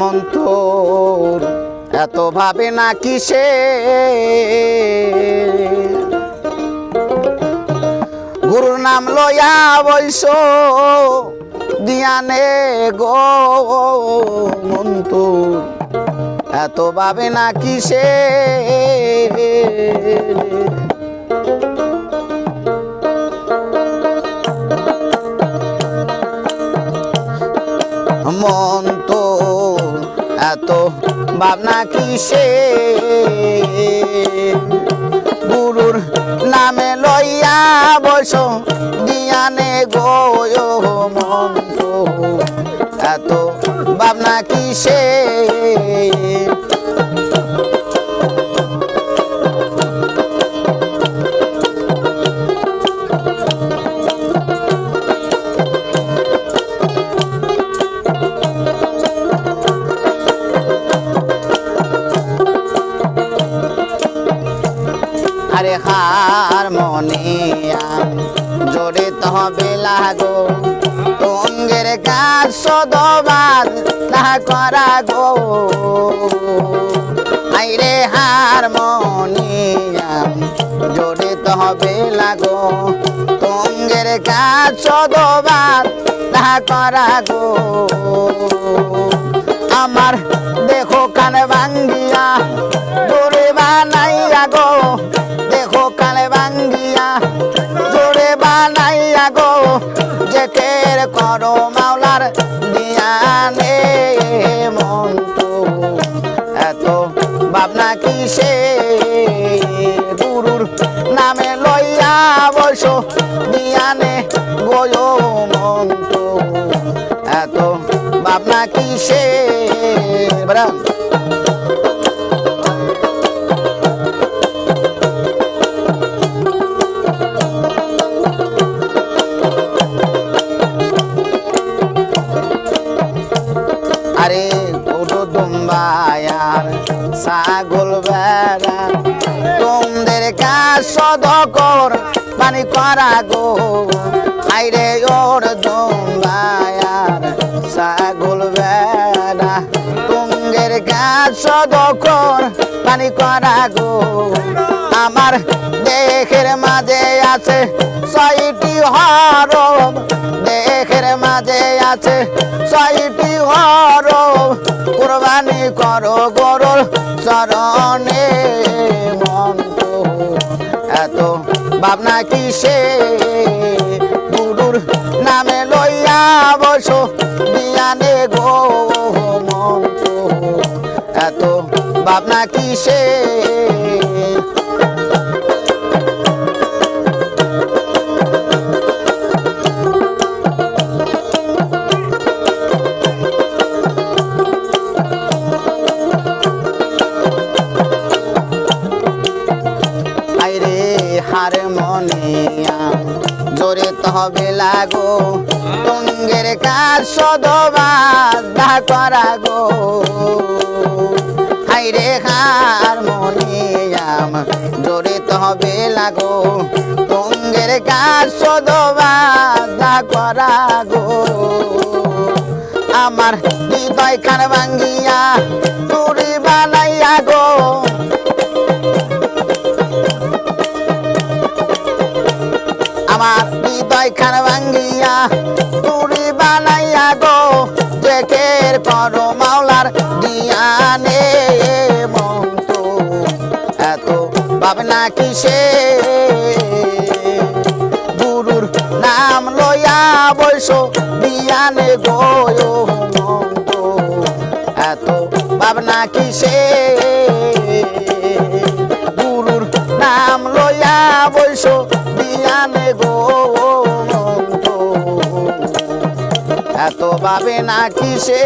মন্তর, এত ভাবে না কিসে? গুরুর নাম লয়া বৈশ দিয়ানে গো মন্তর, এত ভাবে না কিসে? মন তো এত ভাবনা কিসে? গুরুর নামে লইয়া বস দিয়ানে গো মন তো এত ভাবনা কিসে? আরে হারমোনিয়াম জোরে তহবে লাগো। তঙ্গের কাজ সদবাদ না করা গো। আইরে হারমোনিয়াম জোরে তহবে লাগো। তঙ্গের কাজ সদবাদ না করা গো। আমার ভাবনা কিসে? গুরুর নামে লইয়া বস বিয়ানে গয় মন্ত এত ভাবনা কিসে? বরা সদকর পানি করা গো। আইরে ওর দুম্বায়ার ছাগল বেড়া। তুঙ্গের কাজ সদকর পানি করা গো। আমার দেখের মাঝে আছে ছয়টি হরম। দেখের মাঝে আছে ছয়টি হরম। কোরবানি করো গরুর চরণে। ভাবনা কিসে? গুরুর নামে লইয়া বসো দিয়ানে গো মন এত ভাবনা কিসে? হারমোনিয়াম জোরে তহবে লাগো টঙ্গের কাজ সদবাধা করা গো। আইরে হারমোনিয়াম জোরে তহবে লাগো টঙ্গের কাজ সদবাধা করা গো। আমার হৃদয় খান ভাঙ্গিয়া তুরি বানাইয়া গো। করো মাওলার দিয়ানে মন্ত এত ভাবনা কিসে? গুরুর নাম লইয়া বৈশ দিয়ানে গো মন্ত এত ভাবনা কিসে? গুরুর নাম লইয়া বৈশ তো পাবে না কিসে